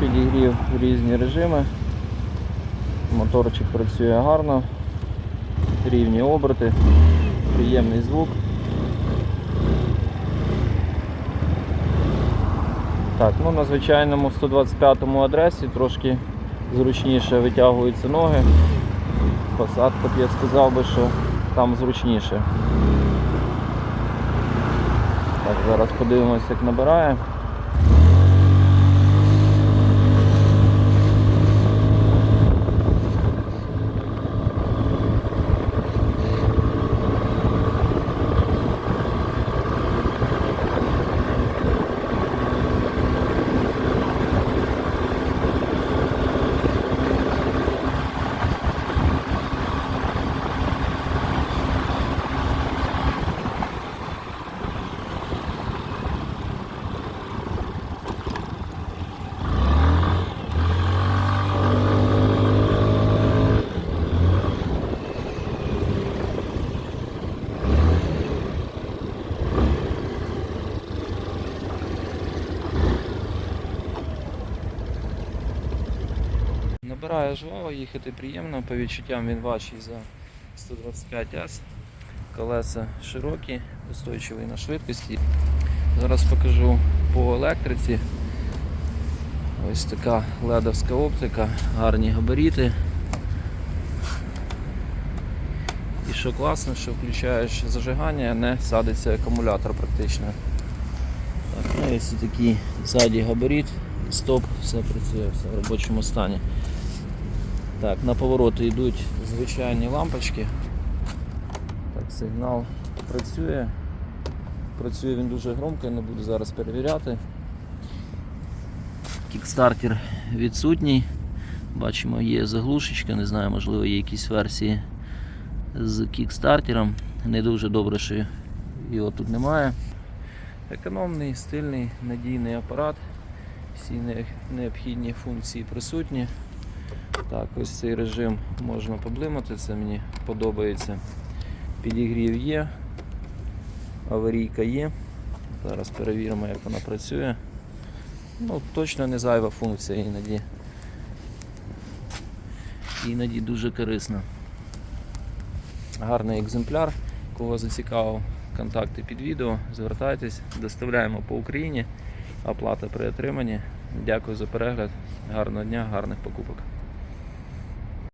підігрів в різні режими. Моторчик працює гарно, рівні оберти, приємний звук. Так, ну на звичайному 125 адресі трошки зручніше витягуються ноги. Посадка я сказав би, що там зручніше. Так, зараз подивимося, як набирає. Набирає жваво, їхати приємно, по відчуттям він важчий за 125 с Колеса широкі, устойчиві на швидкості. Зараз покажу по електриці. Ось така ледовська оптика, гарні габаріти. І що класно, що включаєш зажигання, не садиться акумулятор практично. Так, ну, ось такий ззаді габарит, стоп, все працює, все в робочому стані. Так, на повороти йдуть звичайні лампочки. Так, сигнал працює. Працює він дуже громко, я не буду зараз перевіряти. Кікстартер відсутній. Бачимо, є заглушечка, не знаю, можливо, є якісь версії з кікстартером. Не дуже добре, що його тут немає. Економний, стильний, надійний апарат. Всі необхідні функції присутні. Так, ось цей режим можна поблимати, це мені подобається. Підігрів є, аварійка є. Зараз перевіримо, як вона працює. Ну, точно не зайва функція іноді. Іноді дуже корисна. Гарний екземпляр, кого зацікавив, контакти під відео, звертайтесь, доставляємо по Україні, оплата при отриманні. Дякую за перегляд, гарного дня, гарних покупок.